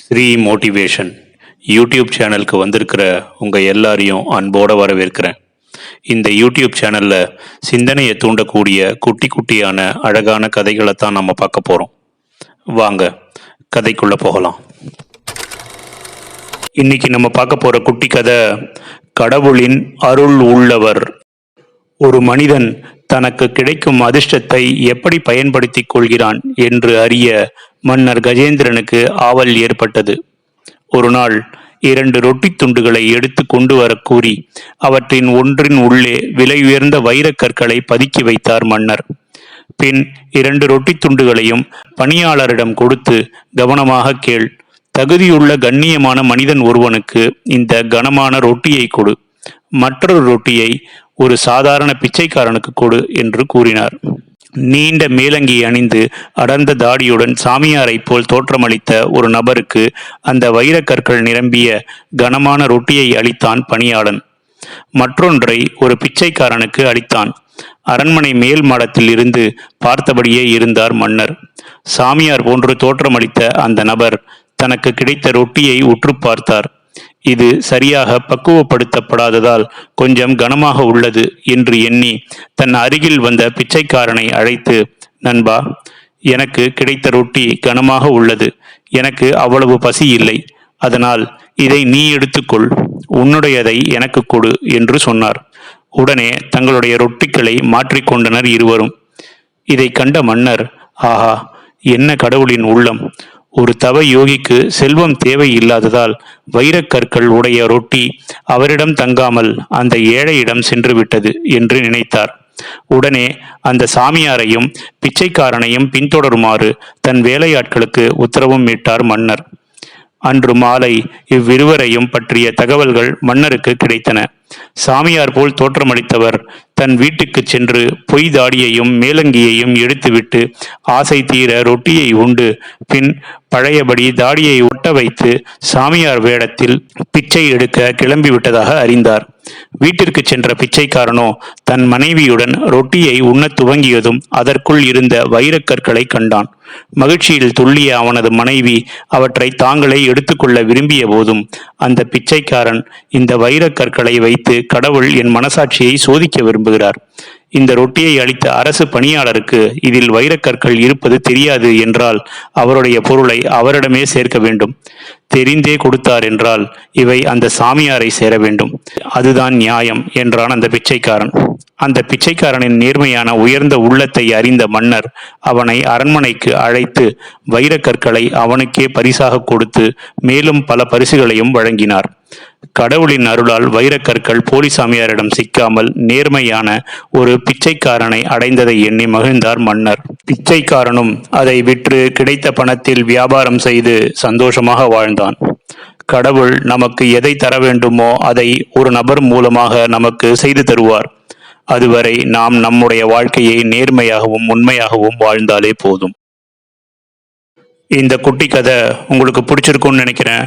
Sri motivation YouTube சேனலுக்கு வந்திருக்கிற உங்கள் எல்லாரையும் அன்போடு வரவேற்கிறேன். இந்த யூடியூப் சேனலில் சிந்தனையை தூண்டக்கூடிய குட்டி குட்டியான அழகான கதைகளை தான் நம்ம பார்க்க போகிறோம் வாங்க கதைக்குள்ளே போகலாம். இன்னைக்கு நம்ம பார்க்க போகிற குட்டி கதை கடவுளின் அருள் உள்ளவர். ஒரு மனிதன் தனக்கு கிடைக்கும் அதிர்ஷ்டத்தை எப்படி பயன்படுத்திக் கொள்கிறான் என்று அறிய மன்னர் கஜேந்திரனுக்கு ஆவல் ஏற்பட்டது. ஒரு நாள் இரண்டு ரொட்டி துண்டுகளை எடுத்து கொண்டு வர கூறி அவற்றின் ஒன்றின் உள்ளே விலை உயர்ந்த வைரக் கற்களை பதுக்கி வைத்தார் மன்னர். பின் இரண்டு ரொட்டி துண்டுகளையும் பணியாளரிடம் கொடுத்து கவனமாக கேள் தகுதியுள்ள கண்ணியமான மனிதன் ஒருவனுக்கு இந்த கனமான ரொட்டியை கொடு மற்றொரு ரொட்டியை ஒரு சாதாரண பிச்சைக்காரனுக்கு கொடு என்று கூறினார். நீண்ட மேலங்கி அணிந்து அடர்ந்த தாடியுடன் சாமியாரைப் போல் தோற்றமளித்த ஒரு நபருக்கு அந்த வைரக்கற்கள் நிரம்பிய கனமான ரொட்டியை அளித்தான் பணியாளன். மற்றொன்றை ஒரு பிச்சைக்காரனுக்கு அளித்தான். அரண்மனை மேல் மாடத்தில் இருந்து பார்த்தபடியே இருந்தார் மன்னர். சாமியார் போன்று தோற்றமளித்த அந்த நபர் தனக்கு கிடைத்த ரொட்டியை உற்று பார்த்தார். இது சரியாக பக்குவப்படுத்தப்படாததால் கொஞ்சம் கனமாக உள்ளது என்று எண்ணி தன் அருகில் வந்த பிச்சைக்காரனை அழைத்து நண்பா எனக்கு கிடைத்த ரொட்டி கனமாக உள்ளது. எனக்கு அவ்வளவு பசி இல்லை. அதனால் இதை நீ எடுத்துக்கொள். உன்னுடையதை எனக்கு கொடு என்று சொன்னார். உடனே தங்களுடைய ரொட்டிகளை மாற்றிக்கொண்டனர் இருவரும். இதை கண்ட மன்னர் ஆஹா என்ன கடவுளின் உள்ளம். ஒரு தவ யோகிக்கு செல்வம் தேவை இல்லாததால் வைரக்கற்கள் உடைய ரொட்டி அவரிடம் தங்காமல் அந்த ஏழையிடம் சென்று விட்டது என்று நினைத்தார். உடனே அந்த சாமியாரையும் பிச்சைக்காரனையும் பின்தொடருமாறு தன் வேலையாட்களுக்கு உத்தரவும் மீட்டார் மன்னர். அன்று மாலை இவ்விருவரையும் பற்றிய தகவல்கள் மன்னருக்கு கிடைத்தன. சாமியார் போல் தோற்றமளித்தவர். தன் வீட்டுக்கு சென்று பொய் தாடியையும் மேலங்கியையும் எடுத்துவிட்டு ஆசை தீர ரொட்டியை உண்டு. பின் பழையபடி தாடியை ஒட்ட வைத்து சாமியார் வேடத்தில் பிச்சை எடுக்க கிளம்பிவிட்டதாக அறிந்தார். வீட்டிற்கு சென்ற பிச்சைக்காரனோ தன் மனைவியுடன் ரொட்டியை உண்ணத் துவங்கியதும் அதற்குள் இருந்த வைரக்கற்களை கண்டான். மகிழ்ச்சியில் துள்ளிய அவனது மனைவி அவற்றை தாங்களே எடுத்துக்கொள்ள விரும்பிய போதும் அந்த பிச்சைக்காரன் இந்த வைரக்கற்களை வைத்து கடவுள் என் மனசாட்சியை சோதிக்க விரும்புகிறார். இந்த ரொட்டியை அளித்த அரசு பணியாளருக்கு இதில் வைரக்கற்கள் இருப்பது தெரியாது என்றால் அவருடைய பொருளை அவரிடமே சேர்க்க வேண்டும். தெரிந்தே கொடுத்தார் என்றால் இவை அந்த சாமியாரை சேர வேண்டும். அதுதான் நியாயம் என்றான் அந்த பிச்சைக்காரன். அந்த பிச்சைக்காரனின் நேர்மையான உயர்ந்த உள்ளத்தை அறிந்த மன்னர் அவனை அரண்மனைக்கு அழைத்து வைரக்கற்களை அவனுக்கே பரிசாக கொடுத்து மேலும் பல பரிசுகளையும் வழங்கினார். கடவுளின் அருளால் வைரக்கற்கள் போலிசாமியாரிடம் சிக்காமல் நேர்மையான ஒரு பிச்சைக்காரனை அடைந்ததை எண்ணி மகிழ்ந்தார் மன்னர். பிச்சைக்காரனும் அதை விற்று கிடைத்த பணத்தில் வியாபாரம் செய்து சந்தோஷமாக வாழ்ந்தான். கடவுள் நமக்கு எதை தர வேண்டுமோ அதை ஒரு நபர் மூலமாக நமக்கு செய்து தருவார். அதுவரை நாம் நம்முடைய வாழ்க்கையை நேர்மையாகவும் உண்மையாகவும் வாழ்ந்தாலே போதும். இந்த குட்டி கதை உங்களுக்கு பிடிச்சிருக்கும்னு நினைக்கிறேன்.